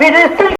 y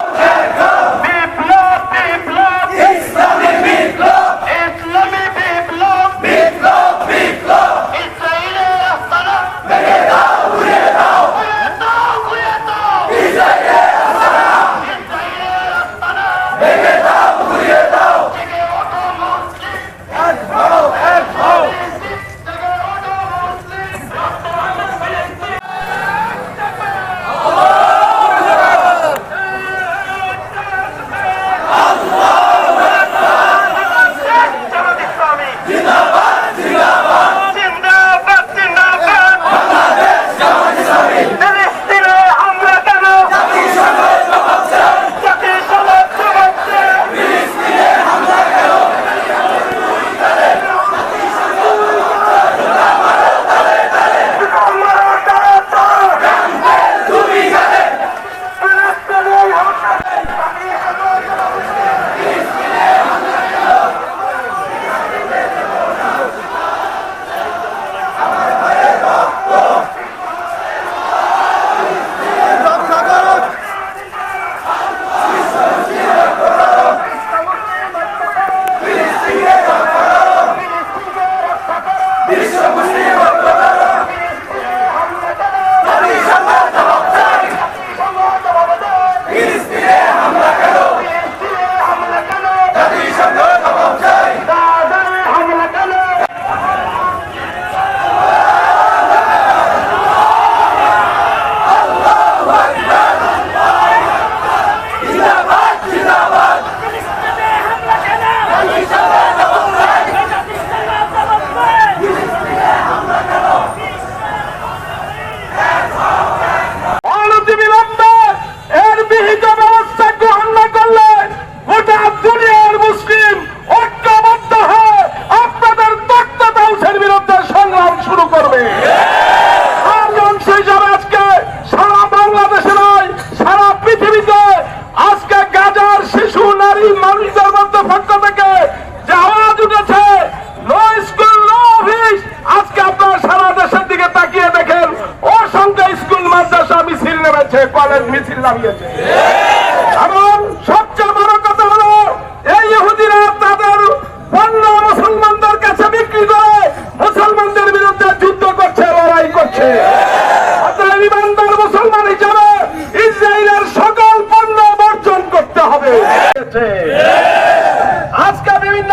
ভিত্তিতে আজকে গাজার শিশু, নারী, মানুষদের মধ্যে পক্ষ থেকে যে আওয়াজ উঠেছে স্কুল নো আজকে আপনারা সারা দেশের দিকে তাকিয়ে দেখেন, অসংখ্য স্কুল মাদ্রাসা, মিছিল নেমেছে কলেজ মিছিল নামিয়েছে। আজকে বিভিন্ন